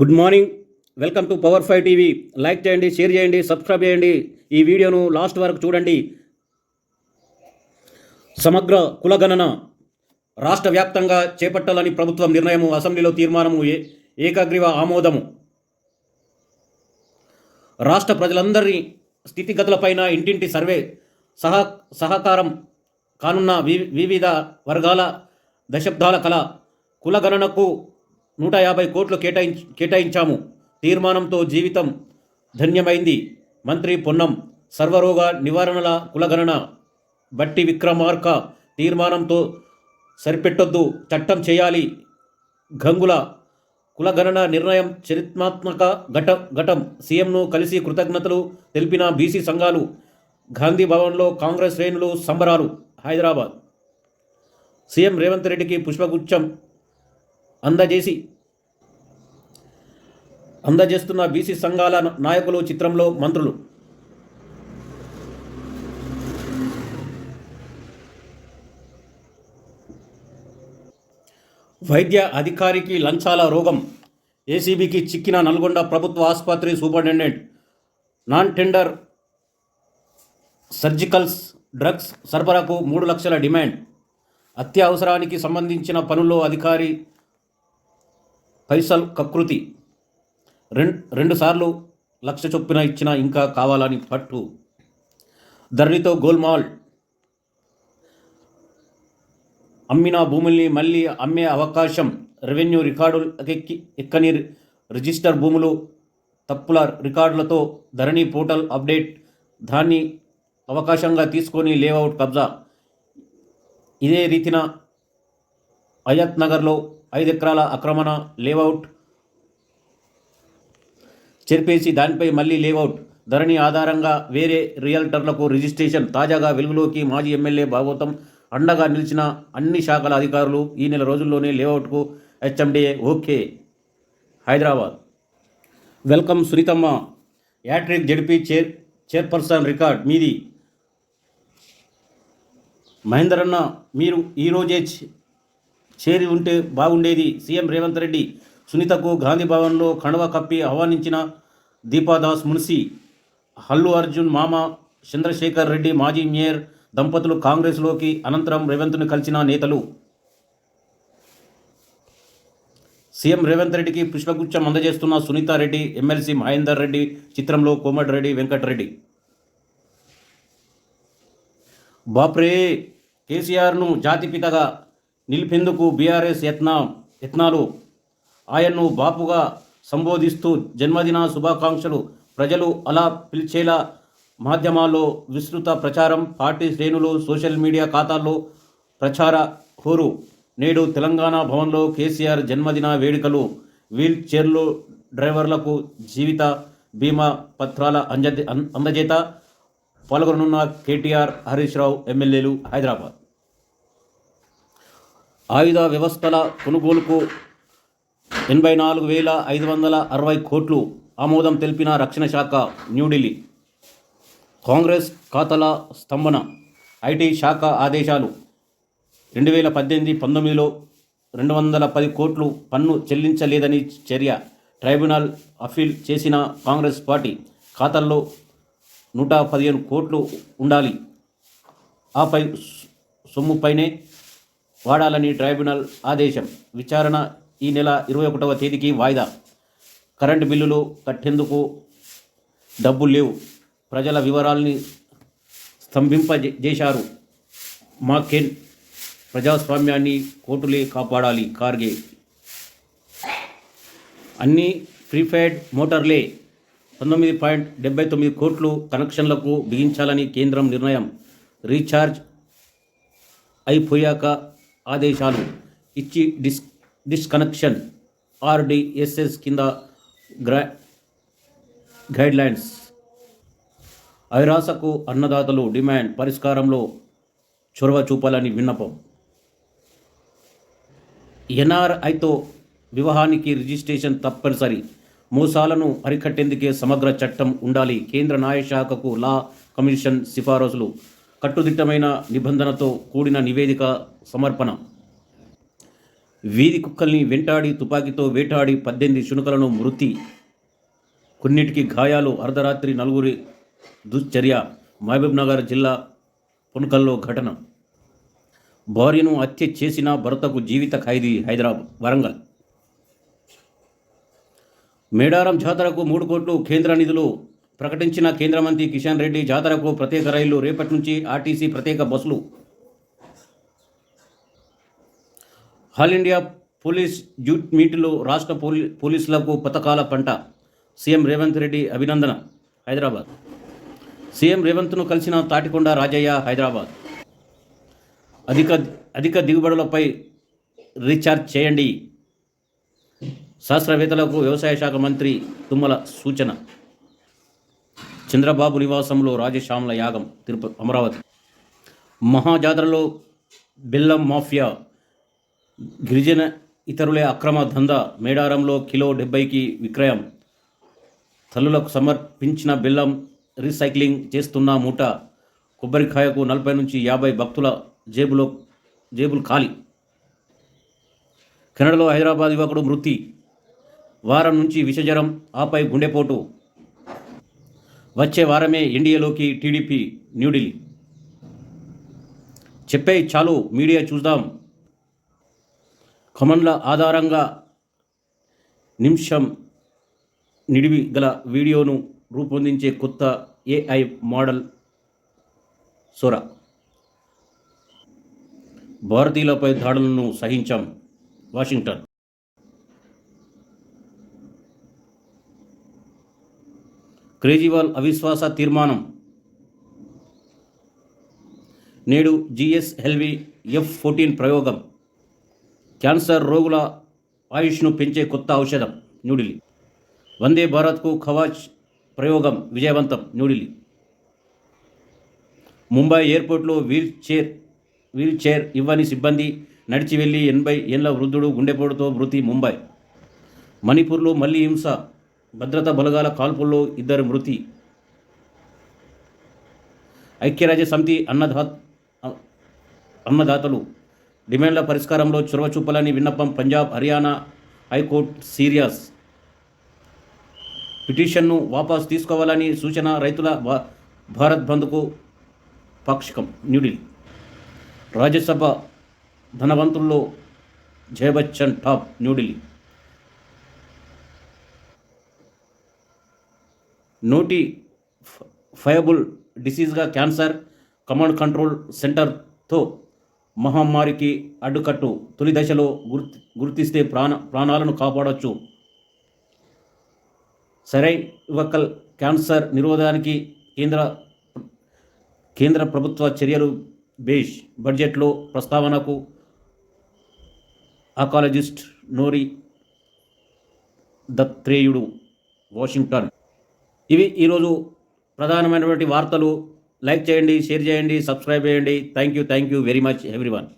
Good morning. Welcome to power five TV. Like చేయండి share చేయండి subscribe చేయండి. ఈ వీడియోను లాస్ట్ వరకు చూడండి. సమగ్ర కులగణన రాష్ట్ర వ్యాప్తంగా చేపట్టాలని ప్రభుత్వం నిర్ణయము అసెంబ్లీలో తీర్మానము ఏ ఆమోదము. రాష్ట్ర ప్రజలందరి స్థితిగతులపైన ఇంటింటి సర్వే సహ సహకారం కానున్న వి వివిధ వర్గాల దశాబ్దాల కళ కులగణనకు నూట యాభై కోట్లు కేటాయించ కేటాయించాము. తీర్మానంతో జీవితం ధన్యమైంది. మంత్రి పొన్నం సర్వరోగ నివారణల కులగణన బట్టి విక్రమార్క తీర్మానంతో సరిపెట్టొద్దు చట్టం చేయాలి. గంగుల కులగణన నిర్ణయం చరిత్రాత్మక ఘట ఘటం. సీఎంను కలిసి కృతజ్ఞతలు తెలిపిన బీసీ సంఘాలు గాంధీ భవన్లో కాంగ్రెస్ శ్రేణులు సంబరాలు. హైదరాబాద్. సీఎం రేవంత్ రెడ్డికి పుష్పగుచ్చం. అందజేసి అందజేస్తున్న బీసీ సంఘాల నాయకులు చిత్రంలో మంత్రులు. వైద్య అధికారికి లంచాల రోగం. ఏసీబీకి చిక్కిన నల్గొండ ప్రభుత్వ ఆసుపత్రి superintendent. Non tender surgicals drugs సరఫరాకు మూడు లక్షల డిమాండ్. అత్యవసరానికి సంబంధించిన పనుల్లో అధికారి పైసల్ కకృతి. రెండు రెండుసార్లు లక్ష చొప్పున ఇచ్చిన ఇంకా కావాలని పట్టు. ధరణితో గోల్మాల్. అమ్మిన భూముల్ని మళ్ళీ అమ్మే అవకాశం రెవెన్యూ రికార్డులు ఎక్కి ఎక్కని రిజిస్టర్ భూములు తప్పుల రికార్డులతో ధరణి పోర్టల్ అప్డేట్ దాన్ని అవకాశంగా తీసుకొని లేఅవుట్ కబ్జా. ఇదే రీతిన అయత్ నగర్లో ఐదు ఎకరాల ఆక్రమణ లేఅవుట్ చెరిపేసి దానిపై మళ్ళీ లేఅవుట్. ధరణి ఆధారంగా వేరే రియల్టర్లకు రిజిస్ట్రేషన్. తాజాగా వెలుగులోకి మాజీ ఎమ్మెల్యే భాగవతం అండగా నిలిచిన అన్ని శాఖల అధికారులు ఈ నెల రోజుల్లోనే లేఅవుట్కు హెచ్ఎండిఏ ఓకే. హైదరాబాద్. వెల్కమ్ సునీతమ్మ. Hattrick ZP chair chairperson record మీది. మహేందరన్న మీరు ఈరోజే చేరి ఉంటే బాగుండేది. సీఎం రేవంత్ రెడ్డి సునీతకు గాంధీ భవన్లో కండవ కప్పి ఆహ్వానించిన దీపాదాస్ మున్సి హల్లు అర్జున్ మామ చంద్రశేఖర్ రెడ్డి మాజీ మేయర్ దంపతులు కాంగ్రెస్లోకి అనంతరం రేవంత్ను కలిసిన నేతలు. సీఎం రేవంత్ రెడ్డికి పుష్పగుచ్చం అందజేస్తున్న సునీతారెడ్డి ఎమ్మెల్సీ మహేందర్ రెడ్డి చిత్రంలో కోమటిరెడ్డి వెంకటరెడ్డి. బాప్రే కేసీఆర్ను జాతిపితగా నిలిపేందుకు బీఆర్ఎస్ యత్న యత్నాలు. ఆయన్ను బాపుగా సంబోధిస్తూ జన్మదిన శుభాకాంక్షలు ప్రజలు అలా పిలిచేలా మాధ్యమాల్లో విస్తృత ప్రచారం పార్టీ శ్రేణులు సోషల్ మీడియా ఖాతాల్లో ప్రచార హోరు. నేడు తెలంగాణ భవన్లో కేసీఆర్ జన్మదిన వేడుకలు. వీల్ చైర్లు డ్రైవర్లకు జీవిత బీమా పత్రాల అంజ అందజేత పాల్గొననున్న కేటీఆర్ హరీష్ రావు ఎమ్మెల్యేలు హైదరాబాద్. ఆయుధ వ్యవస్థల కొనుగోలుకు ఎనభై నాలుగు వేల ఐదు వందల అరవై కోట్లు ఆమోదం తెలిపిన రక్షణ శాఖ న్యూఢిల్లీ. కాంగ్రెస్ ఖాతాల స్తంభన ఐటీ శాఖ ఆదేశాలు రెండు వేల పద్దెనిమిది పంతొమ్మిదిలో రెండు వందల పది కోట్లు పన్ను చెల్లించలేదని చర్య. ట్రైబ్యునల్ అఫీల్ చేసిన కాంగ్రెస్ పార్టీ ఖాతాల్లో నూట పదిహేను కోట్లు ఉండాలి. ఆపై సొమ్ముపైనే వాడాలని ట్రైబ్యునల్ ఆదేశం. విచారణ ఈ నెల ఇరవై ఒకటవ తేదీకి వాయిదా. కరెంటు బిల్లులు కట్టేందుకు డబ్బులు లేవు. ప్రజల వివరాల్ని స్తంభింపజేశారు. మాకెన్ ప్రజాస్వామ్యాన్ని కోర్టులే కాపాడాలి. కార్గే. అన్ని ప్రీపెయిడ్ మోటార్లే పంతొమ్మిది పాయింట్ డెబ్బై తొమ్మిది కోట్లు కనెక్షన్లకు బిగించాలని కేంద్రం నిర్ణయం. రీఛార్జ్ అయిపోయాక ఆదేశాలు ఇచ్చి డిస్ డిస్కనెక్షన్ ఆర్డిఎస్ఎస్ కింద గ్రా గైడ్లైన్స్. ఐరాసకు అన్నదాతలు డిమాండ్ పరిష్కారంలో చొరవ చూపాలని విన్నపం. ఎన్ఆర్ఐతో వివాహానికి రిజిస్ట్రేషన్ తప్పనిసరి. మోసాలను అరికట్టేందుకే సమగ్ర చట్టం ఉండాలి. కేంద్ర న్యాయశాఖకు లా కమిషన్ సిఫారసులు. కట్టుదిట్టమైన నిబంధనతో కూడిన నివేదిక సమర్పణ. వీధి కుక్కల్ని వెంటాడి తుపాకీతో వేటాడి పద్దెనిమిది శునకలను మృతి కొన్నిటికి గాయాలు అర్ధరాత్రి నలుగురి దుశ్చర్య. మహబూబ్నగర్ జిల్లా పునకల్లో ఘటన. భార్యను హత్య చేసిన భర్తకు జీవిత ఖైదీ హైదరాబాద్ వరంగల్. మేడారం జాతరకు మూడు కోట్లు కేంద్ర నిధులు ప్రకటించిన కేంద్ర మంత్రి కిషన్ రెడ్డి జాతరకు ప్రత్యేక రైళ్ళు రేపటి నుంచి ఆర్టీసీ ప్రత్యేక బస్సులు. ఆల్ ఇండియా పోలీస్ జ్యూట్ మీటిలో రాష్ట్ర పోలీ పోలీసులకు పథకాల పంట. సీఎం రేవంత్ రెడ్డి అభినందన. హైదరాబాద్. సీఎం రేవంత్ను కలిసిన తాటికొండ రాజయ్య హైదరాబాద్. అధిక అధిక దిగుబడులపై రీఛార్జ్ చేయండి. శాస్త్రవేత్తలకు వ్యవసాయ శాఖ మంత్రి తుమ్మల సూచన. చంద్రబాబు నివాసంలో రాజశ్యామల యాగం తిరుపతి అమరావతి. మహాజాతరలో బెల్లం మాఫియా గిరిజన ఇతరులే అక్రమ దందా మేడారంలో కిలో డెబ్బైకి విక్రయం. తల్లులకు సమర్పించిన బెల్లం రీసైక్లింగ్ చేస్తున్న మూట కొబ్బరికాయకు నలభై నుంచి యాభై భక్తుల జేబులో జేబులు ఖాళీ. కెనడాలో హైదరాబాద్ యువకుడు మృతి. వారం నుంచి విషజరం ఆపై గుండెపోటు. వచ్చే వారమే ఎన్డీఏలోకి టీడీపీ న్యూఢిల్లీ చెప్పే చాలు మీడియా చూద్దాం. కమన్ల ఆధారంగా నిమిషం నిడివి గల వీడియోను రూపొందించే కొత్త ఏఐ మోడల్ సొర. భారతీయులపై దాడులను సహించాం వాషింగ్టన్. కేజ్రీవాల్ అవిశ్వాస తీర్మానం. నేడు జిఎస్ ఎఫ్ ఫోర్టీన్ ప్రయోగం. క్యాన్సర్ రోగుల ఆయుష్ను పెంచే కొత్త ఔషధం న్యూఢిల్లీ. వందే భారత్కు ఖవాజ్ ప్రయోగం విజయవంతం న్యూఢిల్లీ. ముంబై ఎయిర్పోర్ట్లో వీల్ చైర్ వీల్ చైర్ ఇవ్వని సిబ్బంది నడిచి వెళ్ళి ఎనభై ఏళ్ళ వృద్ధుడు గుండెపోటుతో మృతి ముంబై. మణిపూర్లో మళ్ళీ హింస భద్రతా బలగాల కాల్పుల్లో ఇద్దరు మృతి. ఐక్యరాజ్య సమితి అన్నదా అన్నదాతలు. డిమాండ్ల పరిష్కారంలో చొరవ చూపాలని విన్నపం పంజాబ్ హర్యానా హైకోర్టు సీరియస్. పిటిషన్ను వాపస్ తీసుకోవాలని సూచన రైతుల భా- భారత్ బంద్కు పాక్షికం. న్యూఢిల్లీ. రాజ్యసభ ధనవంతుల్లో జయబచ్చన్ టాప్ న్యూఢిల్లీ. నోటిఫయబుల్ ఫ- డిసీజ్గా క్యాన్సర్ కమాండ్ కంట్రోల్ సెంటర్తో మహమ్మారికి అడ్డుకట్టు తొలి దశలో గుర్తి గుర్తిస్తే ప్రాణ ప్రాణాలను కాపాడవచ్చు సరైవకల్ క్యాన్సర్ నిరోధానికి కేంద్ర కేంద్ర ప్రభుత్వ చర్యలు బేష్ బడ్జెట్లో ప్రస్తావనకు ఆకాలజిస్ట్ నోరి దత్రేయుడు వాషింగ్టన్ ఇవి ఈరోజు ప్రధానమైనటువంటి వార్తలు. లైక్ చేయండి షేర్ చేయండి సబ్స్క్రైబ్ చేయండి. Thank you thank you very much everyone.